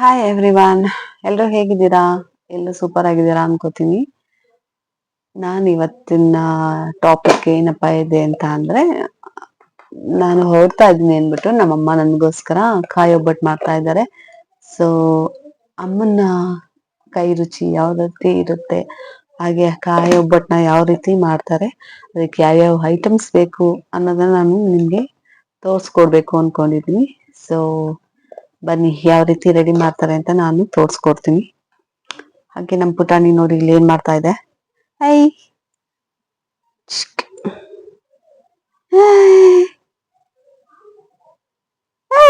Hi everyone ಎಲ್ಲರೂ ಹೇಗಿದ್ದೀರಾ? ಎಲ್ಲರೂ ಸೂಪರ್ ಆಗಿದ್ದೀರಾ ಅನ್ಕೋತೀನಿ. ನಾನು ಇವತ್ತಿನ ಟಾಪಿಕ್ ಏನಪ್ಪ ಇದೆ ಅಂತ ಅಂದ್ರೆ, ನಾನು ಹೊರಡ್ತಾ ಇದ್ದೀನಿ ಅಂದ್ಬಿಟ್ಟು ನಮ್ಮಮ್ಮ ನನಗೋಸ್ಕರ ಕಾಯಿ ಒಬ್ಬಟ್ಟು ಮಾಡ್ತಾ ಇದ್ದಾರೆ. ಸೊ ಅಮ್ಮನ ಕೈ ರುಚಿ ಯಾವ ರೀತಿ ಇರುತ್ತೆ, ಹಾಗೆ ಕಾಯಿ ಒಬ್ಬಟ್ಟನ್ನ ಯಾವ ರೀತಿ ಮಾಡ್ತಾರೆ, ಅದಕ್ಕೆ ಯಾವ್ಯಾವ ಐಟಮ್ಸ್ ಬೇಕು ಅನ್ನೋದನ್ನ ನಾನು ನಿಮ್ಗೆ ತೋರಿಸ್ಕೊಡ್ಬೇಕು ಅನ್ಕೊಂಡಿದೀನಿ ಸೊ ಬನ್ನಿ, ಯಾವ ರೀತಿ ರೆಡಿ ಮಾಡ್ತಾರೆ ಅಂತ ನಾನು ತೋರಿಸ್ಕೊಡ್ತೀನಿ ಹಾಗೆ ನಮ್ಮ ಪುಟಾಣಿ ನೋಡಿ ಇಲ್ಲಿ ಏನ್ ಮಾಡ್ತಾ ಇದೆ ಐ. ಐ.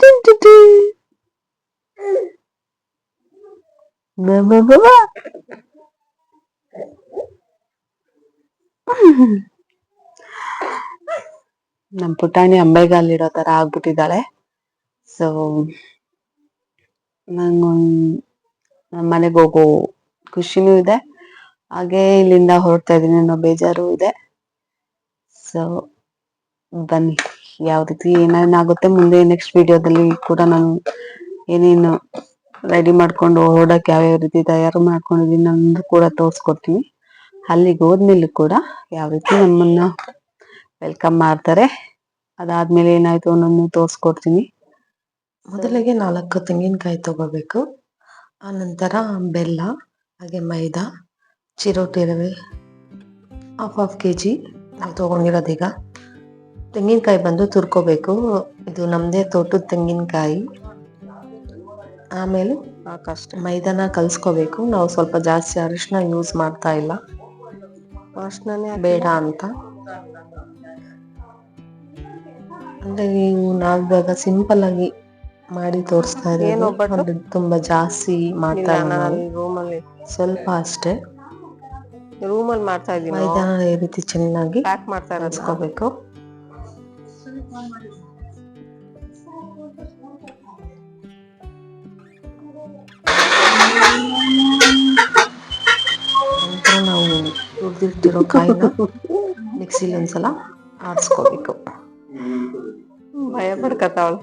ಡು-ಡು-ಡು. ನಮ್ ಪುಟಾಣಿ ಅಂಬೆಗಾಲಿಡೋ ತರ ಆಗ್ಬಿಟ್ಟಿದ್ದಾಳೆ. ಸೊ ನಂಗೊಂದ್ ನಮ್ಮ ಮನೆಗೆ ಹೋಗೋ ಖುಷಿನೂ ಇದೆ. ಹಾಗೆ ಇಲ್ಲಿಂದ ಹೊರಡ್ತಾ ಇದೀನಿ ಅನ್ನೋ ಬೇಜಾರು ಇದೆ. ಸೊ ಬನ್ನಿ, ಯಾವ ರೀತಿ ಏನೇನಾಗುತ್ತೆ ಮುಂದೆ ನೆಕ್ಸ್ಟ್ ವಿಡಿಯೋದಲ್ಲಿ ಕೂಡ ನಾನು ಏನೇನು ರೆಡಿ ಮಾಡ್ಕೊಂಡು ಹೊರಡಕ್ಕೆ ಯಾವ್ಯಾವ ರೀತಿ ತಯಾರು ಮಾಡ್ಕೊಂಡಿದ್ದೀನಿ ನಾನು ಕೂಡ ತೋರಿಸ್ಕೊಡ್ತೀನಿ. ಅಲ್ಲಿಗೆ ಹೋದ್ಮೇಲೆ ಕೂಡ ಯಾವ ರೀತಿ ನಮ್ಮನ್ನ ವೆಲ್ಕಮ್ ಮಾಡ್ತಾರೆ. ಅದಾದ್ಮೇಲೆ ಏನಾಯ್ತು ಅನ್ನೋದನ್ನ ತೋರಿಸ್ಕೊಡ್ತೀನಿ. ಮೊದಲಿಗೆ ನಾಲ್ಕು ತೆಂಗಿನಕಾಯಿ ತಗೋಬೇಕು. ಆನಂತರ ನಂತರ ಬೆಲ್ಲ ಹಾಗೆ ಮೈದಾ ಚಿರೋಟಿ ರವೆ ಹಾಫ್ ಹಾಫ್ ಕೆ ಜಿ ನಾವು ತೊಗೊಂಡಿರೋದೀಗ ತೆಂಗಿನಕಾಯಿ ಬಂದು ತುರ್ಕೋಬೇಕು. ಇದು ನಮ್ಮದೇ ತೋಟದ ತೆಂಗಿನಕಾಯಿ. ಆಮೇಲೆ ಕಷ್ಟ ಮೈದಾನ ಕಲಿಸ್ಕೋಬೇಕು. ನಾವು ಸ್ವಲ್ಪ ಜಾಸ್ತಿ ಅರಿಶಿನ ಯೂಸ್ ಮಾಡ್ತಾ ಇಲ್ಲ. ಅರಿಶಿನೇ ಬೇಡ ಅಂತ. ಅಂದ್ರೆ ನೀವು ನಾವ್ ಇವಾಗ ಸಿಂಪಲ್ ಆಗಿ ಮಾಡಿ ತೋರಿಸ್ತಾ ಇರೋದು. ತುಂಬಾ ಜಾಸ್ತಿ ಮಾಡ್ತಾ ಇಲ್ಲ ನಾವು. ರೂಮಲ್ಲಿ ಸ್ವಲ್ಪ ಅಷ್ಟೇ. ರೂಮಲ್ಲಿ ಮಾಡ್ತಾ ಇದ್ದೀನಿ. ಮೈದಾನ ಈ ರೀತಿ ಚೆನ್ನಾಗಿ ಪ್ಯಾಕ್ ಮಾಡ್ತಾ ಇರೋದು. ಕಲಿಸ್ಕೋಬೇಕು. ನಂತರ ನಾವು ಉಳಿದಿರ್ತಿರೋ ಕಾಯಿನ ಮಿಕ್ಸಿಲಿ ಒಂದ್ಸಲ ಆಡಿಸ್ಕೋಬೇಕು ಭಯ ಪಡ್ಕತಾವಳು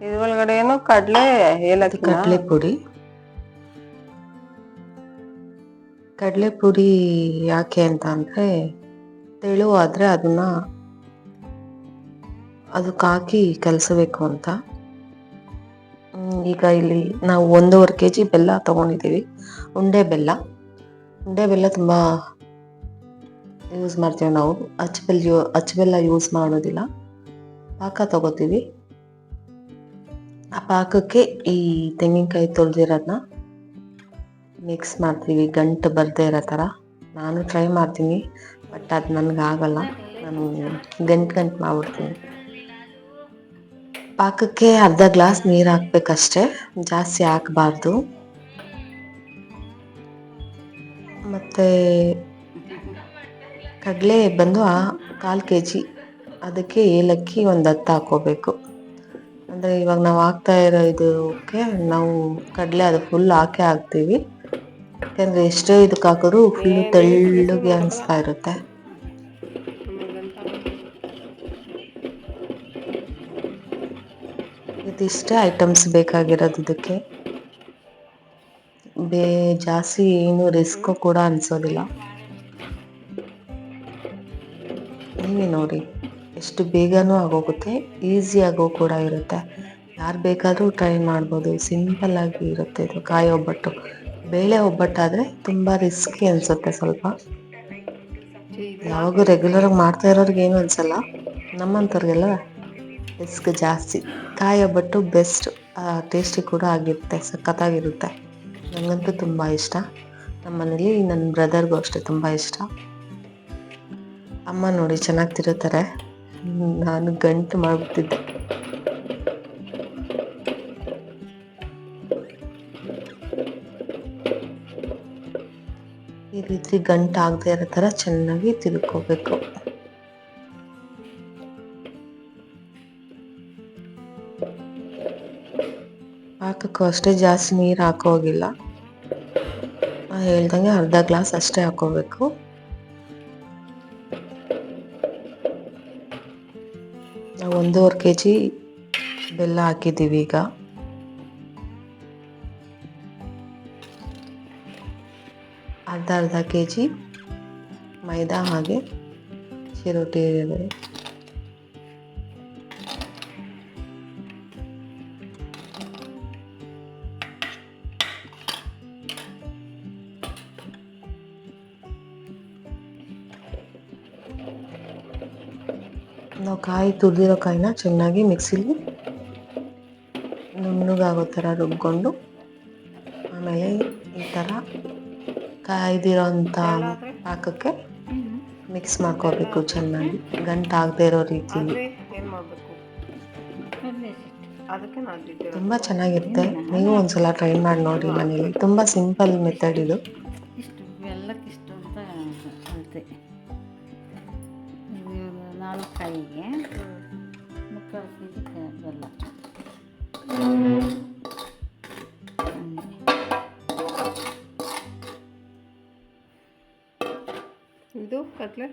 ಇದ್ರೊಳಗಡೆ ಏನು ಕಡ್ಲೆ ಏಲಕ್ಕಿ ಕಡಲೆ ಪುಡಿ ಕಡಲೆ ಪುಡಿ ಯಾಕೆ ಅಂತ ಅಂದ್ರೆ ಆದ್ರೆ ಅದನ್ನ ಅದಕ್ಕೆ ಹಾಕಿ ಕಲಸಬೇಕು ಅಂತ. ಈಗ ಇಲ್ಲಿ ನಾವು ಒಂದೂವರೆ ಕೆ ಜಿ ಬೆಲ್ಲ ತಗೊಂಡಿದ್ದೀವಿ. ಉಂಡೆ ಬೆಲ್ಲ. ಉಂಡೆ ಬೆಲ್ಲ ತುಂಬಾ ಯೂಸ್ ಮಾಡ್ತೀವಿ ನಾವು. ಅಚ್ಚಬೆಲ್ಲ ಯೂ ಅಚ್ಚಬೆಲ್ಲ ಯೂಸ್ ಮಾಡೋದಿಲ್ಲ. ಪಾಕ ತಗೋತೀವಿ. ಆ ಪಾಕಕ್ಕೆ ಈ ತೆಂಗಿನಕಾಯಿ ತೊಳೆದಿರೋದನ್ನ ಮಿಕ್ಸ್ ಮಾಡ್ತೀವಿ. ಗಂಟು ಬರದೇ ಇರೋ ಥರ. ನಾನು ಟ್ರೈ ಮಾಡ್ತೀನಿ ಬಟ್ ಅದು ನನಗೆ ಆಗಲ್ಲ. ನಾನು ಗಂಟು ಗಂಟು ಮಾಡ್ಬಿಡ್ತೀನಿ. ಪಾಕಕ್ಕೆ ಅರ್ಧ ಗ್ಲಾಸ್ ನೀರು ಹಾಕ್ಬೇಕಷ್ಟೆ. ಜಾಸ್ತಿ ಹಾಕಬಾರ್ದು. ಮತ್ತು ಕಡಲೆ ಬಂದು ಕಾಲು ಕೆ ಜಿ ಅದಕ್ಕೆ ಏಲಕ್ಕಿ ಒಂದು ಹತ್ತು ಹಾಕೋಬೇಕು. ಅಂದರೆ ಇವಾಗ ನಾವು ಹಾಕ್ತಾ ಇರೋ ಇದಕ್ಕೆ ನಾವು ಕಡಲೆ ಅದು ಫುಲ್ ಹಾಕೇ ಹಾಕ್ತೀವಿ. ಯಾಕೆಂದರೆ ಎಷ್ಟೇ ಇದಕ್ಕೆ ಹಾಕಿದ್ರು ಫುಲ್ ತೆಳ್ಳಗೆ ಅನಿಸ್ತಾ ಇರುತ್ತೆ. ಇದಿಷ್ಟೇ ಐಟಮ್ಸ್ ಬೇಕಾಗಿರೋದು ಇದಕ್ಕೆ. ಬೇ ಜಾಸ್ತಿ ಏನು ರಿಸ್ಕು ಕೂಡ ಅನ್ಸೋದಿಲ್ಲ. ನೀವೇ ನೋಡಿ, ಎಷ್ಟು ಬೇಗನೂ ಆಗೋಗುತ್ತೆ ಈಸಿಯಾಗೋ ಕೂಡ ಇರುತ್ತೆ. ಯಾರು ಬೇಕಾದರೂ ಟ್ರೈ ಮಾಡ್ಬೋದು ಸಿಂಪಲ್ ಆಗಿ ಇರುತ್ತೆ ಇದು ಕಾಯಿ ಒಬ್ಬಟ್ಟು. ಬೇಳೆ ಒಬ್ಬಟ್ಟಾದರೆ ತುಂಬ ರಿಸ್ಕಿ ಅನಿಸುತ್ತೆ ಸ್ವಲ್ಪ. ಯಾವಾಗೂ ರೆಗ್ಯುಲರ್ ಆಗಿ ಮಾಡ್ತಾ ಇರೋರಿಗೆ ಏನು ಅನ್ಸಲ್ಲ ನಮ್ಮಂಥವ್ರಿಗೆಲ್ಲ ರಿಸ್ಕ್ ಜಾಸ್ತಿ. ಕಾಯಿ ಒಬ್ಬಟ್ಟು ಬೆಸ್ಟ್ ಟೇಸ್ಟಿ ಕೂಡ ಆಗಿರುತ್ತೆ, ಸಖತ್ತಾಗಿರುತ್ತೆ. ನನಗಂತೂ ತುಂಬ ಇಷ್ಟ. ನಮ್ಮನೇಲಿ ನನ್ನ ಬ್ರದರ್ಗೂ ಅಷ್ಟೇ ತುಂಬ ಇಷ್ಟ. ಅಮ್ಮ ನೋಡಿ ಚೆನ್ನಾಗಿ ತಿರುತ್ತಾರೆ ನಾನು ಗಂಟು ಮಾಡಿಬಿಟ್ಟಿದ್ದೆ. ಈ ರೀತಿ ಗಂಟು ಆಗದೆ ಇರೋ ಥರ ಚೆನ್ನಾಗಿ ತಿರುಕೋಬೇಕು. ಪಾಕಕ್ಕೂ ಅಷ್ಟೇ ಜಾಸ್ತಿ ನೀರು ಹಾಕೋ ಹೋಗಿಲ್ಲ ಹೇಳ್ದಂಗೆ ಅರ್ಧ ಗ್ಲಾಸ್ ಅಷ್ಟೇ ಹಾಕೋಬೇಕು. ನಾವು ಒಂದೂವರೆ ಕೆ ಜಿ ಬೆಲ್ಲ ಹಾಕಿದ್ದೀವಿ ಈಗ. ಅರ್ಧ ಅರ್ಧ ಕೆ ಜಿ ಮೈದಾ ಹಾಗೆ ಚಿರೋಟಿ ನಾವು ಕಾಯಿ ತುರಿದಿರೋ ಕಾಯಿನ ಚೆನ್ನಾಗಿ ಮಿಕ್ಸಿಲಿ ನುಣ್ಣಗಾಗೋ ಥರ ರುಬ್ಕೊಂಡು ಆಮೇಲೆ ಈ ಥರ ಕಾಯ್ದಿರೋಂಥ ಪಾಕಕ್ಕೆ ಮಿಕ್ಸ್ ಮಾಡ್ಕೋಬೇಕು ಚೆನ್ನಾಗಿ. ಗಂಟಾಗದೇ ಇರೋ ರೀತಿ. ತುಂಬ ಚೆನ್ನಾಗಿರುತ್ತೆ. ನೀವು ಒಂದ್ಸಲ ಟ್ರೈ ಮಾಡಿ ನೋಡಿ ಮನೇಲಿ. ತುಂಬ ಸಿಂಪಲ್ ಮೆಥಡ್ ಇದು. ಇದು ಕೈಗೆ ಮುಕ್ಕಾಲು ಕೆ ಜಿ ಬೆಲ್ಲ ಇದು ಕತ್ಲೆ?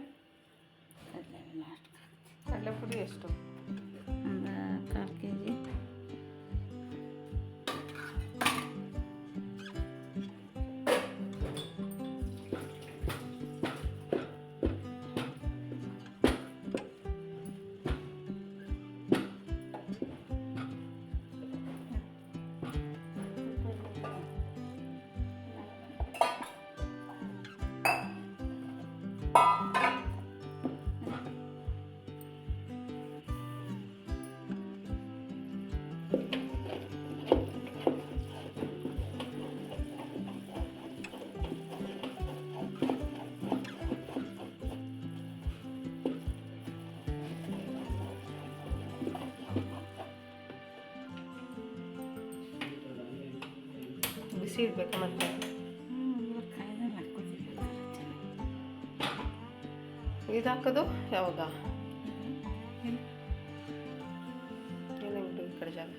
ಬಿಸಿ ಇಡ್ಬೇಕಾ ಮತ್ತೆ ಇವಾಗ ಕಾಯ್ದೆ ಮಾಡ್ಕೊತೀವಿ ಚೆನ್ನಾಗಿ ಇದು ಹಾಕೋದು ಯಾವಾಗ ಏನಾಗ್ಬಿಟ್ಟು ಈ ಕಡೆ ಜಾಗ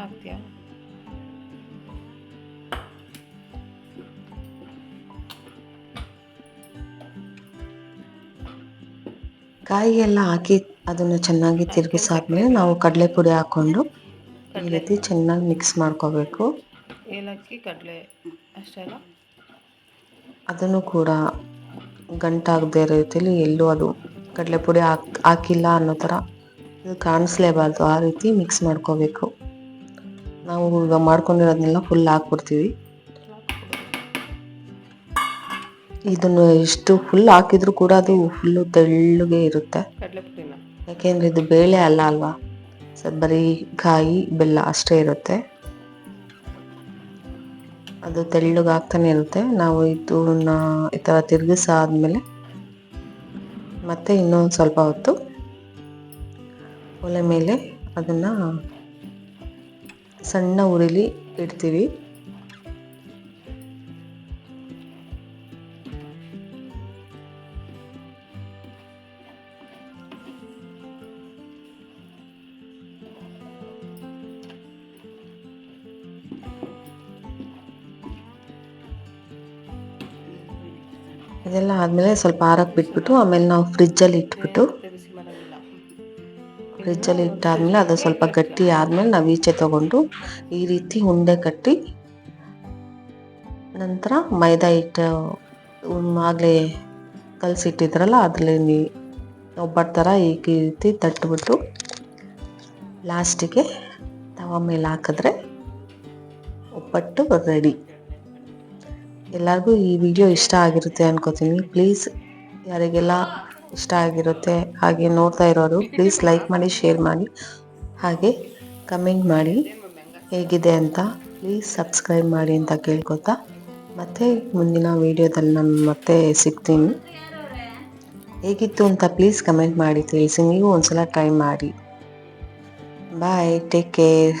ಹಾಕ್ತೀಯಾ ಕಾಯಿ ಎಲ್ಲ ಹಾಕಿ ಅದನ್ನು ಚೆನ್ನಾಗಿ ತಿರುಗಿಸಾದ್ಮೇಲೆ ನಾವು ಕಡಲೆ ಪುಡಿ ಹಾಕ್ಕೊಂಡು ಈ ರೀತಿ ಚೆನ್ನಾಗಿ ಮಿಕ್ಸ್ ಮಾಡ್ಕೋಬೇಕು. ಏಲಕ್ಕಿ ಕಡಲೆ ಅಷ್ಟೆಲ್ಲ ಅದನ್ನು ಕೂಡ ಗಂಟಾಗದೇ ಇರೋ ರೀತಿಯಲ್ಲಿ ಎಲ್ಲೂ ಅದು ಕಡಲೆ ಪುಡಿ ಹಾಕ್ ಹಾಕಿಲ್ಲ ಅನ್ನೋ ಥರ ಇದು ಕಾಣಿಸ್ಲೇಬಾರ್ದು ಆ ರೀತಿ ಮಿಕ್ಸ್ ಮಾಡ್ಕೋಬೇಕು. ನಾವು ಈಗ ಮಾಡ್ಕೊಂಡಿರೋದನ್ನೆಲ್ಲ ಫುಲ್ ಹಾಕ್ಬಿಡ್ತೀವಿ. ಇದನ್ನು ಇಷ್ಟು ಫುಲ್ ಹಾಕಿದ್ರು ಕೂಡ ಅದು ಫುಲ್ಲು ತೆಳ್ಳಗೆ ಇರುತ್ತೆ. ಯಾಕೆಂದರೆ ಯಾಕೆಂದ್ರೆ ಇದು ಬೇಳೆ ಅಲ್ಲ ಅಲ್ವಾ? ಸರ್ ಬರೀ ಕಾಯಿ ಬೆಲ್ಲ ಅಷ್ಟೇ ಇರುತ್ತೆ. ಅದು ತೆಳ್ಳಗೆ ಆಗ್ತಾನೆ ಇರುತ್ತೆ. ನಾವು ಇದನ್ನ ಈ ಥರ ತಿರುಗಿಸಾದ್ಮೇಲೆ ಮತ್ತೆ ಇನ್ನೊಂದು ಸ್ವಲ್ಪ ಹೊತ್ತು ಒಲೆ ಮೇಲೆ ಅದನ್ನ ಸಣ್ಣ ಉರಿಲಿ ಇಡ್ತೀವಿ. ಇದೆಲ್ಲ ಆದಮೇಲೆ ಸ್ವಲ್ಪ ಆರಕ್ಕೆ ಬಿಟ್ಬಿಟ್ಟು ಆಮೇಲೆ ನಾವು ಫ್ರಿಜ್ಜಲ್ಲಿ ಇಟ್ಬಿಟ್ಟು ಫ್ರಿಜ್ಜಲ್ಲಿ ಇಟ್ಟಾದ್ಮೇಲೆ ಅದು ಸ್ವಲ್ಪ ಗಟ್ಟಿ ಆದಮೇಲೆ ನಾವು ಈಚೆ ತಗೊಂಡು ಈ ರೀತಿ ಉಂಡೆ ಕಟ್ಟಿ ನಂತರ ಮೈದಾ ಹಿಟ್ಟು ಆಗಲೇ ಕಲಸಿಟ್ಟಿದ್ರಲ್ಲ ಅದರಲ್ಲಿ ಒಬ್ಬಟ್ಟು ಥರ ಈ ರೀತಿ ತಟ್ಬಿಟ್ಟು ಲಾಸ್ಟಿಗೆ ತವ ಮೇಲೆ ಹಾಕಿದ್ರೆ ಒಬ್ಬಟ್ಟು ರೆಡಿ. ಎಲ್ಲರಿಗೂ ಈ ವಿಡಿಯೋ ಇಷ್ಟ ಆಗಿರುತ್ತೆ ಅನ್ಕೋತೀನಿ. ಪ್ಲೀಸ್ ಯಾರಿಗೆಲ್ಲ ಇಷ್ಟ ಆಗಿರುತ್ತೆ, ಹಾಗೆ ನೋಡ್ತಾ ಇರೋರು ಪ್ಲೀಸ್ ಲೈಕ್ ಮಾಡಿ ಶೇರ್ ಮಾಡಿ, ಹಾಗೆ ಕಮೆಂಟ್ ಮಾಡಿ, ಹೇಗಿದೆ ಅಂತ ಪ್ಲೀಸ್ ಸಬ್ಸ್ಕ್ರೈಬ್ ಮಾಡಿ ಅಂತ ಕೇಳ್ಕೊತಾ ಮತ್ತೆ ಮುಂದಿನ ವಿಡಿಯೋದಲ್ಲಿ ನಾನು ಮತ್ತೆ ಸಿಗ್ತೀನಿ. ಹೇಗಿತ್ತು ಅಂತ ಪ್ಲೀಸ್ ಕಮೆಂಟ್ ಮಾಡಿ, ತಿಳಿಸಿ, ನೀವು ಒಂದ್ಸಲ ಟ್ರೈ ಮಾಡಿ. Bye take care